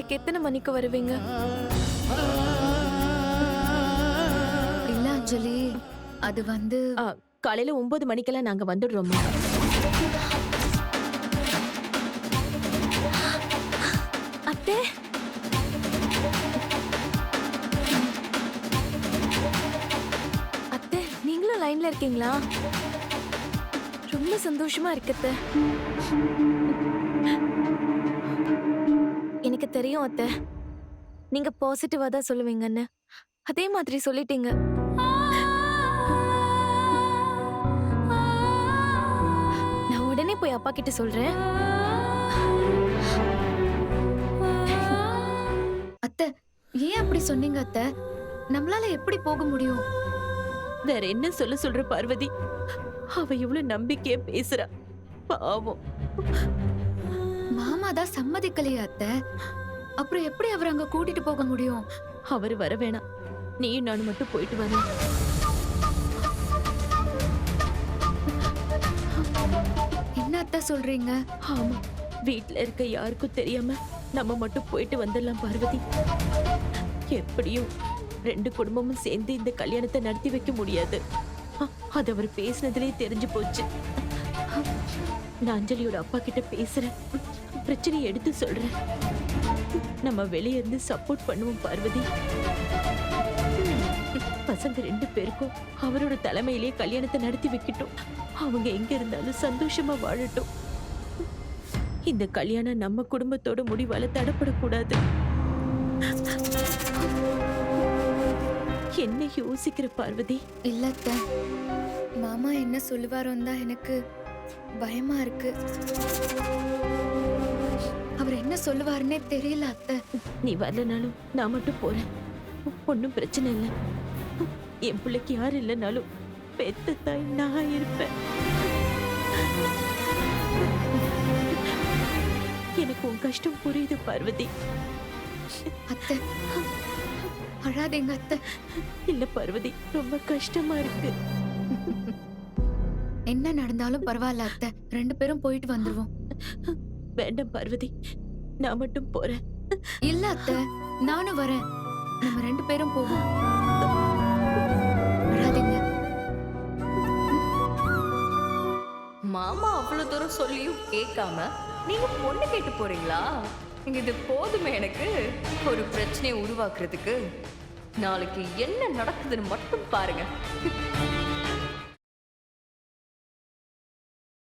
நாளைக்கு எத்தனை மணிக்கு வருவீங்க? இல்ல அஞ்சலி. அது வந்து ஆ, காலையில ஒன்பது மணிக்கெல்லாம் நாங்க வந்துடுறோம்மா. அத்தை? அத்தை நீங்களும் லைன்ல இருக்கீங்களா? ரொம்ப சந்தோஷமா இருக்கு அத்தை. தெரியும் அத்தை. நீங்க பாசிட்டிவா தான் சொல்லுவீங்கன்னு. அதே மாதிரி சொல்லிட்டீங்க. நான் உடனே போய் அப்பா கிட்ட சொல்றேன். அத்தை ஏன் அப்படி சொன்னீங்க அத்தை? நம்மளால எப்படி போக முடியும்? வேற என்ன சொல்ல சொல்ற பார்வதி? அவ இவ்வளவு நம்பிக்கையா பேசுறா. பாவம். மாமா தான் சம்மதிக்கலையா அத்தை. அப்புறம் எப்படி அவர் அங்க கூட்டிட்டு போக முடியும்? அவர் வர வேணாம். நீயும் நானும் மட்டும் போயிட்டு வரேன். என்ன அத்தை சொல்றீங்க? ஆமா வீட்ல இருக்க யாருக்கும் தெரியாம நம்ம மட்டும் போயிட்டு வந்துடலாம் பார்வதி. எப்படியும் ரெண்டு குடும்பமும் சேர்ந்து இந்த கல்யாணத்தை நடத்தி வைக்க முடியாது. அது அவர் பேசினதுலயே தெரிஞ்சு போச்சு. நான் அஞ்சலியோட அப்பா கிட்ட பேசுறேன். பிரச்சனையை எடுத்து சொல்றேன். நம்ம வெளியே இருந்து சப்போர்ட் பண்ணுவோம் பார்வதி. பசங்க ரெண்டு பேருக்கும் அவரோட தலைமையிலேயே கல்யாணத்தை நடத்தி வைக்கட்டும். அவங்க எங்க இருந்தாலும் சந்தோஷமா வாழட்டும். இந்த கல்யாணம் நம்ம குடும்பத்தோட முடிவால தடப்படக்கூடாது. என்ன யோசிக்கிற பார்வதி? இல்லத்த மாமா என்ன சொல்லுவாரோன்னு தான் எனக்கு பயமா இருக்கு. அவர் என்ன சொல்லுவாருன்னே தெரியல அத்தை. நீ வரலனாலும் நான் மட்டும் போறேன். ஒன்றும் பிரச்சனை இல்லை. என் பிள்ளைக்கு யாரும் இல்லைனாலும் பெத்த தாய் நான் இருப்பேன். எனக்கு உன் கஷ்டம் புரியுது பார்வதி. அத்தை அழாதீங்க அத்தை. இல்ல பார்வதி ரொம்ப கஷ்டமா இருக்கு. என்ன நடந்தாலும் பரவாயில்ல அத்தை. ரெண்டு பேரும் போயிட்டு வந்துருவோம். வேண்டாம் பார்வதி. நான் மட்டும் போறேன். இல்ல அத்தை நானும் வரேன். நம்ம ரெண்டு பேரும் போவோம். மாமா அவ்வளவு தூரம் சொல்லியும் கேட்காம நீங்க பொண்ணு கேட்டு போறீங்களா? இது போதுமே எனக்கு. ஒரு பிரச்சனையை உருவாக்குறதுக்கு நாளைக்கு என்ன நடக்குதுன்னு மட்டும் பாருங்க.